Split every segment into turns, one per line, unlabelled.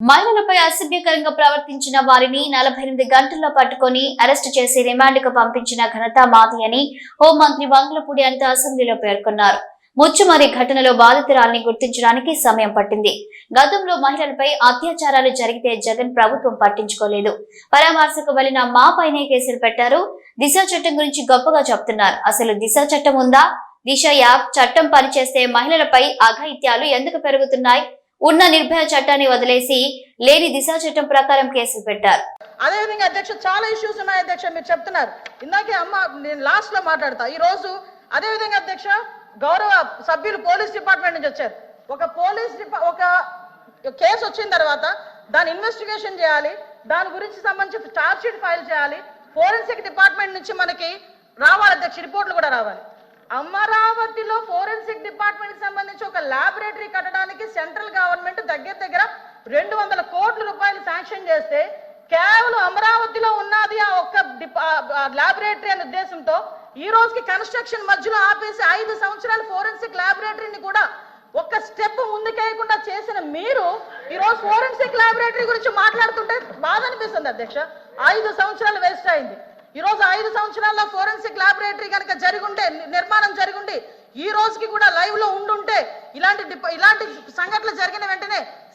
మహిళలపై అసభ్యకరంగా ప్రవర్తించిన వారిని నలభై ఎనిమిది గంటల్లో పట్టుకొని అరెస్ట్ చేసి రిమాండ్కు పంపించిన ఘనత మాది అని హోంమంత్రి వంగలపూడి అనిత అసెంబ్లీలో పేర్కొన్నారు. ముచ్చుమరి ఘటనలో బాధితురాల్ని గుర్తించడానికి సమయం పట్టింది. గతంలో మహిళలపై అత్యాచారాలు జరిగితే జగన్ ప్రభుత్వం పట్టించుకోలేదు. పరామర్శకు వెళ్ళిన మా పైనే కేసులు పెట్టారు. దిశ చట్టం గురించి గొప్పగా చెప్తున్నారు. అసలు దిశ చట్టం ఉందా? దిశ యాప్ చట్టం పనిచేస్తే మహిళలపై అఘాయిత్యాలు ఎందుకు పెరుగుతున్నాయి? ఉన్న నిర్భయ చట్టాన్ని వదిలేసి లేని దిశ చట్టం ప్రకారం కేసులు పెట్టారు.
అదేవిధంగా అధ్యక్ష చాలా ఇష్యూస్ ఉన్నాయి అధ్యక్ష మీరు చెప్తున్నారు. ఇందాకే అమ్మ నేను లాస్ట్లో మాట్లాడతా. ఈ రోజు అదేవిధంగా అధ్యక్ష గౌరవ సభ్యులు పోలీస్ డిపార్ట్మెంట్ నుంచి వచ్చారు. ఒక పోలీస్ ఒక కేసు వచ్చిన తర్వాత దాని ఇన్వెస్టిగేషన్ చేయాలి. దాని గురించి సంబంధించి చార్జ్ షీట్ ఫైల్ చేయాలి. ఫోరెన్సిక్ డిపార్ట్మెంట్ నుంచి మనకి రావాలి అధ్యక్ష రిపోర్ట్లు కూడా రావాలి. అమరావతిలో ఫోరెన్సిక్ డిపార్ట్మెంట్కి సంబంధించి ఒక ల్యాబొరేటరీ కట్టడానికి సెంట్రల్ గవర్నమెంట్ దగ్గర దగ్గర రెండు వందల కోట్ల రూపాయలు శాంక్షన్ చేస్తే కేవలం అమరావతిలో ఉన్నది ఆ ఒక్క ల్యాబొరేటరీ అనే ఉద్దేశంతో ఈ రోజుకి కన్స్ట్రక్షన్ మధ్యలో ఆపేసి ఐదు సంవత్సరాలు ఫోరెన్సిక్ ల్యాబొరేటరీని కూడా ఒక్క స్టెప్ ముందుకేయకుండా చేసిన మీరు ఈ రోజు ఫోరెన్సిక్ ల్యాబొరేటరీ గురించి మాట్లాడుతుంటే బాధ అనిపిస్తుంది అధ్యక్ష. ఐదు సంవత్సరాలు వేస్ట్ అయింది. ఈ రోజు ఐదు సంవత్సరాల్లో ఫోరెన్సిక్ ల్యాబొరేటరీ కనుక జరిగుంటే నిర్మాణం జరిగుండి ఈ రోజుకి కూడా లైవ్లో ఉండుంటే ఇలాంటి డిప- ఇలాంటి సంఘటనలు జరిగిన వెంటనే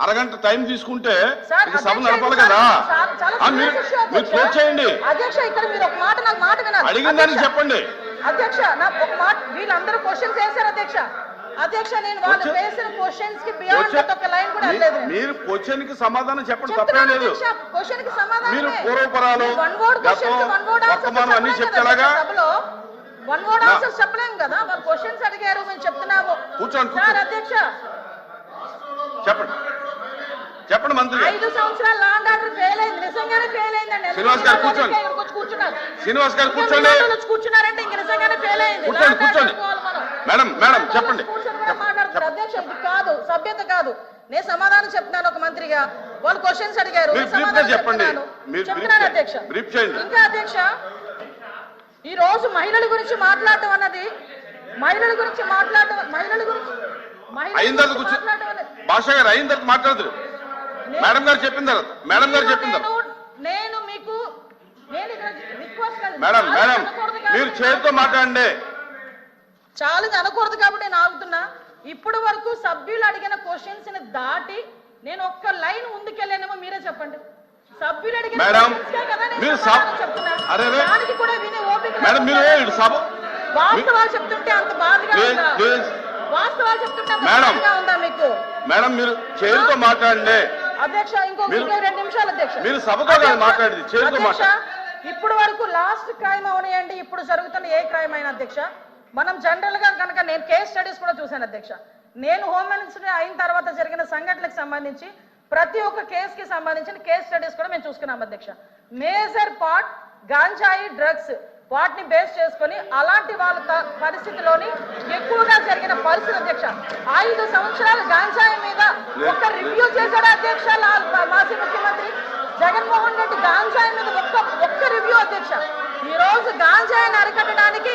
అరగంట టైం తీసుకుంటే సభ నడపాలి కదా? మీరు. క్లోజ్ చేయండి.
అధ్యక్ష ఇక్కడ మీరు ఒక మాట నాకు మాట వినాలి.
అడిగిన దానికి
అధ్యక్ష,
చెప్పండి.
అధ్యక్ష నా ఒక మాట వీళ్ళందరూ క్వశ్చన్స్ వేశారు అధ్యక్ష. అధ్యక్ష నేను వాళ్ళు
Question-
వేసిన క్వశ్చన్స్కి బియాండ్
Question-
ఒక లైన్ కూడా.
మీరు క్వశ్చన్కి సమాధానం చెప్పండి తప్పేం లేదు.
కి సమాధానమే.
మీరు పూర్వపరాలు,
answers
వర్తమానం అన్ని
చెప్పలేం
చెప్తే
కదా
ఎలాగా?
సభలో. వన్ వర్డ్ చెప్పలేం కదా. వాళ్ళు క్వశ్చన్స్ అడిగారు మేము చెప్తున్నాము.
కూర్చోండి,
సార్
కూర్చోండి.
అధ్యక్ష.
చెప్పండి. చెప్పండి మంత్రి
ఐదు సంవత్సరాలు లాండ్ ఆర్డర్ ఫెయిల్ అయింది నిజంగానే ఫెయిల్ అయిందండి
శ్రీనివాస్ గారు కూర్చోండి.
కూర్చున్నారు
శ్రీనివాస్ గారు కూర్చోండి
కూర్చున్నారంటే ఇంక నిజంగానే ఫెయిల్ అయింది
కూర్చోండి, కూర్చోండి. మేడం మేడం చెప్పండి
మాట్లాడుతున్నారు.
చెప్పండి.
అధ్యక్ష ఇది కాదు సభ్యత కాదు నేను సమాధానం చెప్తున్నాను ఒక మంత్రిగా వాళ్ళు క్వశ్చన్స్ అడిగారు
చెప్పండి.
చెప్తున్నాను. అధ్యక్ష. ఇంకా అధ్యక్ష ఈ రోజు మహిళల గురించి మాట్లాడటం అన్నది మహిళల గురించి మాట్లాడటం మహిళల గురించి మహిళల గురించి మాట్లాడటం
భాష గారు అయిన తర్వాత మాట్లాడదు మేడం గారు చెప్పిన తర్వాత మేడం గారు చెప్పిన తర్వాత.
నేను- మీకు.
మేడం మేడం మీరు చేతితో మాట్లాడండి.
ఛాలెంజ్ అనకూడదు కాబట్టి నేను ఆగుతున్నా. ఇప్పుడు వరకు సభ్యులు అడిగిన క్వశ్చన్స్ని దాటి నేను ఒక్క లైన్ ముందుకెళ్ళానేమో మీరే చెప్పండి. సభ్యులు అడిగిన
మేడం, మీరు
చెప్తున్నా. దానికి కూడా వినే ఓపిక
మేడం మీరు సభ
వాస్తవాలు చెప్తుంటే అంత బాధగా ఉందా. వాస్తవాలు చెప్తుంటే
మేడం.
ఉందా మీకు?
మేడం మీరు చేతితో మాట్లాడండి.
అధ్యక్ష రెండు నిమిషాలు అధ్యక్ష.
మీరు సభతో మాట్లాడేది.
ఇప్పుడు వరకు లాస్ట్ క్రైమ్ అవనియండి ఇప్పుడు జరుగుతున్న ఏ క్రైమ్ అయినా అధ్యక్ష. మనం జనరల్గా కనుక నేను కేస్ స్టడీస్ కూడా చూశాను అధ్యక్ష. నేను హోమ్ మినిస్టర్ అయిన తర్వాత జరిగిన సంఘటనలకు సంబంధించి ప్రతి ఒక్క కేస్కి సంబంధించిన కేస్ స్టడీస్ కూడా మేము చూసుకున్నాం అధ్యక్ష. మేజర్ పార్ట్ గాంజాయి డ్రగ్స్ వాటిని బేస్ చేసుకొని అలాంటి వాళ్ళ పరిస్థితిలోని ఎక్కువగా జరిగిన పరిస్థితి అధ్యక్ష. ఐదు సంవత్సరాలు గాంజాయి మీద ఒక్క రివ్యూ చేశాడు అధ్యక్ష? లా- మాజీ ముఖ్యమంత్రి జగన్మోహన్ రెడ్డి గాంజాయి మీద ఒక్క ఒక్క రివ్యూ అధ్యక్ష. ఈ రోజు గాంజాయిని అరికట్టడానికి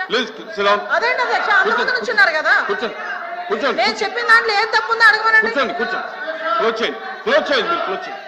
అధ్యక్ష. నుంచున్నారు కదా?
కూర్చోండి. కూర్చోండి.
నేను చెప్పిన దాంట్లో ఏ తప్పు ఉందో అడగమనండి.
కూర్చోండి కూర్చోండి. క్లోజ్ చేయండి. క్లోజ్ చేయండి. మీరు క్లోజ్ చేయండి.